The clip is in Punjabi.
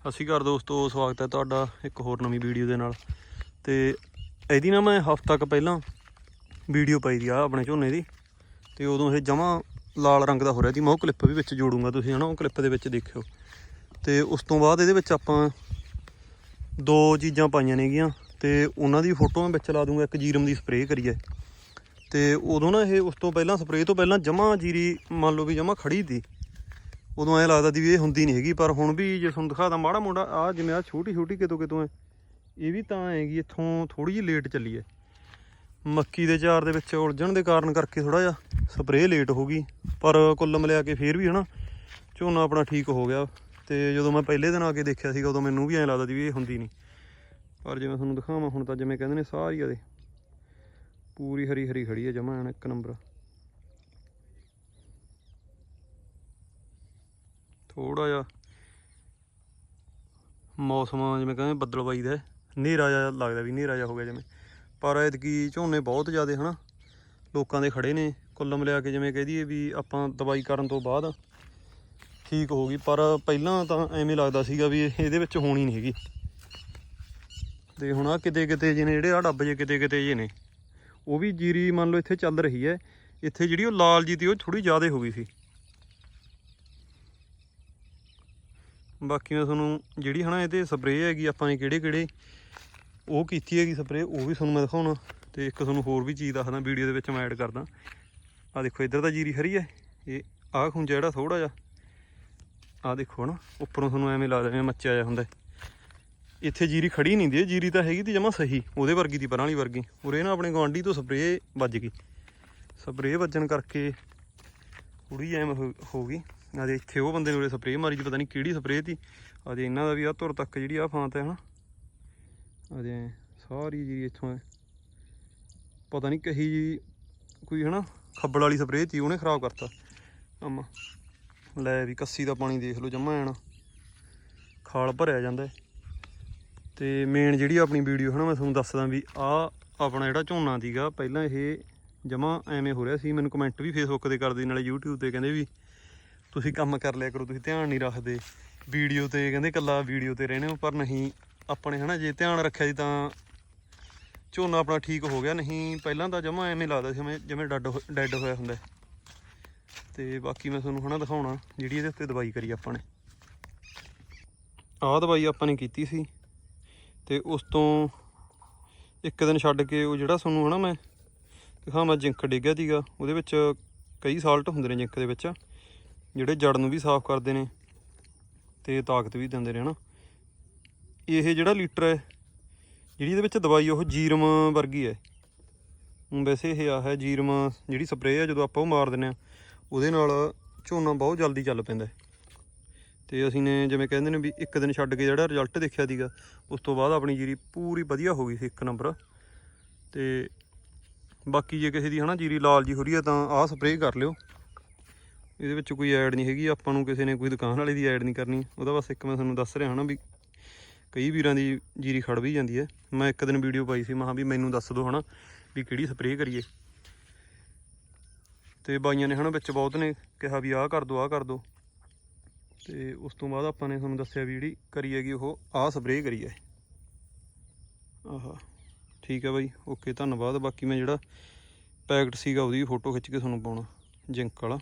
ਸਤਿ ਸ਼੍ਰੀ ਅਕਾਲ ਦੋਸਤੋ, ਸਵਾਗਤ ਹੈ ਤੁਹਾਡਾ ਇੱਕ ਹੋਰ ਨਵੀਂ ਵੀਡੀਓ ਦੇ ਨਾਲ। ਤੇ ਇਹਦੀ ਨਾ ਮੈਂ ਹਫ਼ਤਾ ਕੁ ਪਹਿਲਾਂ ਵੀਡੀਓ ਪਾਈ ਦੀ ਆ ਆਪਣੇ ਝੋਨੇ ਦੀ। ਤੇ ਉਦੋਂ ਇਹ ਜਮਾ ਲਾਲ ਰੰਗ ਦਾ ਹੋ ਰਿਹਾ ਸੀ। ਮੈਂ ਉਹ ਕਲਿੱਪ ਵੀ ਵਿੱਚ ਜੋੜੂੰਗਾ ਤੁਸੀਂ ਹਨਾ, ਉਹ ਕਲਿੱਪ ਦੇ ਵਿੱਚ ਦੇਖਿਓ। ਤੇ ਉਸ ਤੋਂ ਬਾਅਦ ਇਹਦੇ ਵਿੱਚ ਆਪਾਂ ਦੋ ਚੀਜ਼ਾਂ ਪਾਈਆਂ ਨੇਗੀਆਂ। ਤੇ ਉਹਨਾਂ ਦੀ ਫੋਟੋ ਮੈਂ ਵਿੱਚ ਲਾ ਦੂੰਗਾ, ਇੱਕ ਜੀਰਮ ਦੀ ਸਪਰੇਅ ਕਰੀਏ। ਹੈ ਤੇ ਉਦੋਂ ਨਾ ਇਹ ਉਸ ਤੋਂ ਪਹਿਲਾਂ ਸਪਰੇਅ ਤੋਂ ਪਹਿਲਾਂ ਜਮਾ ਜੀਰੀ ਮੰਨ ਲਓ ਵੀ ਜਮਾ ਖੜੀ ਸੀ। ਉਦੋਂ ਐ ਲੱਗਦਾ ਸੀ ਵੀ ਇਹ ਹੁੰਦੀ ਨਹੀਂ ਹੈਗੀ, ਪਰ ਹੁਣ ਵੀ ਜੇ ਤੁਹਾਨੂੰ ਦਿਖਾਦਾ ਮਾੜਾ ਮੋੜਾ ਆ ਜਿਵੇਂ ਆ ਛੋਟੀ ਛੋਟੀ ਕਿਤੋਂ ਕਿਤੋਂ ਹੈ ਇਹ ਵੀ ਤਾਂ ਹੈਗੀ ਇੱਥੋਂ ਥੋੜੀ ਜਿਹੀ ਲੇਟ ਚੱਲੀ ਹੈ ਮੱਕੀ ਦੇ ਚਾਰ ਦੇ ਵਿੱਚ ਉਲਝਣ ਦੇ ਕਾਰਨ ਕਰਕੇ ਥੋੜਾ ਜਿਹਾ ਸਪਰੇਅ ਲੇਟ ਹੋ ਗਈ, ਪਰ ਕੁੱਲ ਮਿਲਿਆ ਕੇ ਫੇਰ ਵੀ ਹਨਾ, ਝੋਨਾ ਆਪਣਾ ਠੀਕ ਹੋ ਗਿਆ। ਤੇ ਜਦੋਂ ਮੈਂ ਪਹਿਲੇ ਦਿਨ ਆ ਕੇ ਦੇਖਿਆ ਸੀਗਾ, ਉਦੋਂ ਮੈਨੂੰ ਵੀ ਐਂ ਲੱਗਦਾ ਸੀ ਵੀ ਇਹ ਹੁੰਦੀ ਨਹੀਂ। ਪਰ ਜਿਵੇਂ ਤੁਹਾਨੂੰ ਦਿਖਾਵਾਂ ਹੁਣ ਤਾਂ, ਜਿਵੇਂ ਕਹਿੰਦੇ ਨੇ ਸਾਰੀ ਇਹਦੇ ਪੂਰੀ ਹਰੀ ਹਰੀ ਖੜੀ ਹੈ ਜਮਾ ਐਨ ਇੱਕ ਨੰਬਰ ਥੋੜਾ ਜਿਹਾ ਮੌਸਮ ਜਿਵੇਂ ਕਹਿੰਦੇ ਬੱਦਲਵਾਈ ਦਾ ਹਨੇਰਾ ਜਿਹਾ ਲੱਗਦਾ ਵੀ ਹਨੇਰਾ ਜਿਹਾ ਹੋ ਗਿਆ ਜਿਵੇਂ। ਪਰ ਐਤਕੀ ਝੋਨੇ ਬਹੁਤ ਜ਼ਿਆਦੇ ਹਨਾ। ਲੋਕਾਂ ਦੇ ਖੜੇ ਨੇ ਕੁੱਲ ਮਿਲਾ ਕੇ ਜਿਵੇਂ ਕਹਿ ਦਈਏ ਵੀ ਆਪਾਂ ਦਵਾਈ ਕਰਨ ਤੋਂ ਬਾਅਦ ਠੀਕ ਹੋ ਗਈ। ਪਰ ਪਹਿਲਾਂ ਤਾਂ ਐਵੇਂ ਲੱਗਦਾ ਸੀਗਾ ਵੀ ਇਹਦੇ ਵਿੱਚ ਹੋਣੀ ਨਹੀਂ ਹੈਗੀ। ਤੇ ਹੁਣ ਆ ਕਿਤੇ ਕਿਤੇ ਜਿਹਨੇ ਜਿਹੜੇ ਆ ਡੱਬ ਜੇ ਕਿਤੇ ਕਿਤੇ ਜੇ ਨੇ, ਉਹ ਵੀ ਜੀਰੀ ਮੰਨ ਲਓ ਇੱਥੇ ਚੱਲ ਰਹੀ ਹੈ। ਇੱਥੇ ਜਿਹੜੀ ਉਹ ਲਾਲ ਜੀ ਤੀ ਉਹ ਥੋੜੀ ਜ਼ਿਆਦਾ ਹੋ ਗਈ ਸੀ। ਬਾਕੀ ਮੈਂ ਤੁਹਾਨੂੰ ਜਿਹੜੀ ਹਨਾ ਇਹਦੇ ਸਪਰੇਅ ਹੈਗੀ, ਆਪਾਂ ਨੇ ਕਿਹੜੇ ਕਿਹੜੇ ਉਹ ਕੀਤੀ ਹੈਗੀ ਸਪਰੇਅ ਉਹ ਵੀ ਤੁਹਾਨੂੰ ਮੈਂ ਦਿਖਾਉਣਾ ਤੇ ਇੱਕ ਤੁਹਾਨੂੰ ਹੋਰ ਵੀ ਚੀਜ਼ ਦੱਸਦਾ ਵੀਡੀਓ ਦੇ ਵਿੱਚ ਮੈਂ ਐਡ ਕਰਦਾ। ਆ ਦੇਖੋ, ਇੱਧਰ ਤਾਂ ਜੀਰੀ ਹਰੀ ਹੈ, ਇਹ ਆਹ ਖੁੰਝਾ ਜਿਹੜਾ ਥੋੜਾ ਜਿਹਾ ਆ ਦੇਖੋ ਨਾ ਉੱਪਰੋਂ ਤੁਹਾਨੂੰ ਐਵੇਂ ਲੱਗਦਾ ਜਿਵੇਂ ਮੱਚਿਆ ਜਿਹਾ ਹੁੰਦਾ ਇੱਥੇ ਜੀਰੀ ਖੜੀ ਨਹੀਂ ਦੀ ਜੀਰੀ ਤਾਂ ਹੈਗੀ ਤੀ ਜਮਾ ਸਹੀ, ਉਹਦੇ ਵਰਗੀ ਦੀ ਪਰਾਂ ਵਾਲੀ ਵਰਗੀ। ਉਰੇ ਨਾ ਆਪਣੇ ਗਵਾਂਢੀ ਤੋਂ ਸਪਰੇਅ ਵੱਜ ਗਈ। ਸਪਰੇਅ ਵੱਜਣ ਕਰਕੇ ਥੋੜੀ ਐਵੇਂ ਹੋ ਹੋ ਗਈ ਆਦੇ ਇੱਥੇ ਉਹ ਬੰਦੇ ਨੇ ਉਰੇ ਸਪਰੇਅ ਮਾਰੀ ਜੀ ਪਤਾ ਨਹੀਂ ਕਿਹੜੀ ਸਪਰੇਅ ਤੀ ਆਦੇ ਇਹਨਾਂ ਦਾ ਵੀ ਆ ਧੁਰ ਤੱਕ ਜਿਹੜੀ ਆ ਫਾਂਤ ਹੈ ਹਨਾ ਆਦੇ ਸਾਰੀ ਜੀ ਇੱਥੋਂ ਐ ਪਤਾ ਨਹੀਂ ਕਹੀ ਜੀ ਕੋਈ ਹਨਾ ਖੱਬਲ ਵਾਲੀ ਸਪਰੇਅ ਤੀ ਉਹਨੇ ਖਰਾਬ ਕਰਤਾ। ਕੰਮ ਲੈ ਵੀ ਕੱਸੀ ਦਾ ਪਾਣੀ ਦੇਖ ਲਓ, ਜਮਾ ਐਨ ਖਾਲ ਭਰਿਆ ਜਾਂਦਾ ਹੈ। ਤੇ ਮੇਨ ਜਿਹੜੀ ਆਪਣੀ ਵੀਡੀਓ ਹਨਾ, ਮੈਂ ਤੁਹਾਨੂੰ ਦੱਸਦਾ ਵੀ ਆ ਆਪਣਾ ਜਿਹੜਾ ਝੋਨਾ ਸੀਗਾ, ਪਹਿਲਾਂ ਇਹ ਜਮਾ ਐਵੇਂ ਹੋ ਰਿਹਾ ਸੀ। ਮੈਨੂੰ ਕਮੈਂਟ ਵੀ ਫੇਸਬੁੱਕ ਤੇ ਕਰਦੇ ਨਾਲੇ YouTube ਤੇ, ਕਹਿੰਦੇ ਵੀ ਤੁਸੀਂ ਕੰਮ ਕਰ ਲਿਆ ਕਰੋ, ਤੁਸੀਂ ਧਿਆਨ ਨਹੀਂ ਰੱਖਦੇ। ਵੀਡੀਓ ਤੇ ਕਹਿੰਦੇ ਕੱਲਾ ਵੀਡੀਓ ਤੇ ਰਹਿੰਦੇ ਹੋ, ਪਰ ਨਹੀਂ, ਆਪਣੇ ਹਨਾ, ਜੇ ਧਿਆਨ ਰੱਖਿਆ ਜੀ ਤਾਂ ਝੋਨਾ ਆਪਣਾ ਠੀਕ ਹੋ ਗਿਆ, ਨਹੀਂ ਪਹਿਲਾਂ ਤਾਂ ਜਮਾ ਐਵੇਂ ਲੱਗਦਾ ਸੀ, ਜਿਵੇਂ ਜਿਵੇਂ ਡੱਡ ਹੋ- ਡੈਡ ਹੋਇਆ ਹੁੰਦਾ। ਹੈ। ਤੇ ਬਾਕੀ ਮੈਂ ਤੁਹਾਨੂੰ ਹਨਾ ਦਿਖਾਉਣਾ, ਜਿਹੜੀ ਇਹਦੇ ਉੱਤੇ ਦਵਾਈ ਕਰੀ ਆਪਾਂ ਨੇ। ਆਹ ਦਵਾਈ ਆਪਾਂ ਨੇ ਕੀਤੀ ਸੀ, ਤੇ ਉਸ ਤੋਂ ਇੱਕ ਦਿਨ ਛੱਡ ਕੇ ਉਹ ਜਿਹੜਾ ਤੁਹਾਨੂੰ ਹਨਾ ਮੈਂ, ਦਿਖਾਵਾਂ, ਜਿੰਕ ਡਿੱਗਿਆ ਸੀਗਾ, ਉਹਦੇ ਵਿੱਚ ਕਈ ਸਾਲਟ ਹੁੰਦੇ ਨੇ ਜਿੰਕ ਦੇ ਵਿੱਚ। ਜਿਹੜੇ ਜੜ ਨੂੰ ਵੀ ਸਾਫ਼ ਕਰਦੇ ਨੇ ਤੇ ਤਾਕਤ ਵੀ ਦਿੰਦੇ ਨੇ ਹਨਾ। ਇਹ ਜਿਹੜਾ ਲੀਟਰ ਹੈ, ਜਿਹੜੀ ਇਹਦੇ ਵਿੱਚ ਦਵਾਈ ਉਹ ਜੀਰਮ ਵਰਗੀ ਹੈ। ਵੈਸੇ ਇਹ ਆ, ਹੈ ਜੀਰਮ ਜਿਹੜੀ ਸਪਰੇਅ ਹੈ ਜਦੋਂ ਆਪਾਂ ਉਹ ਮਾਰ ਦਿੰਦੇ ਆ, ਉਹਦੇ ਨਾਲ ਝੋਨਾ ਬਹੁਤ ਜਲਦੀ ਚੱਲ ਪੈਂਦਾ ਹੈ। ਤੇ ਅਸੀਂ ਨੇ ਜਿਵੇਂ ਕਹਿੰਦੇ ਨੇ ਵੀ ਇੱਕ ਦਿਨ ਛੱਡ ਕੇ ਜਿਹੜਾ ਰਿਜ਼ਲਟ ਦੇਖਿਆ ਸੀਗਾ, ਉਸ ਤੋਂ ਬਾਅਦ ਆਪਣੀ ਜੀਰੀ ਪੂਰੀ ਵਧੀਆ ਹੋ ਗਈ ਸੀ, ਇੱਕ ਨੰਬਰ ਤੇ ਬਾਕੀ ਜੇ ਕਿਸੇ ਦੀ ਹਨਾ ਜੀਰੀ ਲਾਲ ਜੀ ਹੋ ਰਹੀ ਹੈ ਤਾਂ ਆਹ ਸਪਰੇਅ ਕਰ ਲਿਓ। ਇਹਦੇ ਵਿੱਚ ਕੋਈ ਐਡ ਨਹੀਂ ਹੈਗੀ, ਆਪਾਂ ਨੂੰ ਕਿਸੇ ਨੇ ਕੋਈ ਦੁਕਾਨ ਵਾਲੇ ਦੀ ਐਡ ਨਹੀਂ ਕਰਨੀ। ਉਹਦਾ ਬਸ ਇੱਕ ਮੈਂ ਤੁਹਾਨੂੰ ਦੱਸ ਰਿਹਾ ਹਨਾ ਵੀ ਕਈ ਵੀਰਾਂ ਦੀ ਜੀਰੀ ਖੜ ਵੀ ਜਾਂਦੀ ਹੈ। ਮੈਂ ਇੱਕ ਦਿਨ ਵੀਡੀਓ ਪਾਈ ਸੀ ਮਹਾਂ ਵੀ ਮੈਨੂੰ ਦੱਸ ਦਿਓ ਹਨਾ ਵੀ ਕਿਹੜੀ ਸਪਰੇਅ ਕਰੀਏ। ਤੇ ਬਾਈਆਂ ਨੇ ਹਨਾ ਵਿੱਚ ਬਹੁਤ ਨੇ, ਕਿਹਾ ਵੀ ਆਹ ਕਰ ਦੋ, ਆਹ ਕਰ ਦੋ। ਤੇ ਉਸ ਤੋਂ ਬਾਅਦ ਆਪਾਂ ਨੇ ਤੁਹਾਨੂੰ ਦੱਸਿਆ ਵੀ ਜਿਹੜੀ ਕਰੀ ਹੈਗੀ, ਉਹ ਆਹ ਸਪਰੇਅ ਕਰੀ ਹੈ। ਆਹਾ, ਠੀਕ ਹੈ ਬਾਈ, ਓਕੇ, ਧੰਨਵਾਦ। ਬਾਕੀ ਮੈਂ ਜਿਹੜਾ ਪੈਕਟ ਸੀਗਾ ਉਹਦੀ ਫੋਟੋ ਖਿੱਚ ਕੇ ਤੁਹਾਨੂੰ ਪਾਉਣਾ ਜਿੰਕ ਵਾਲਾ।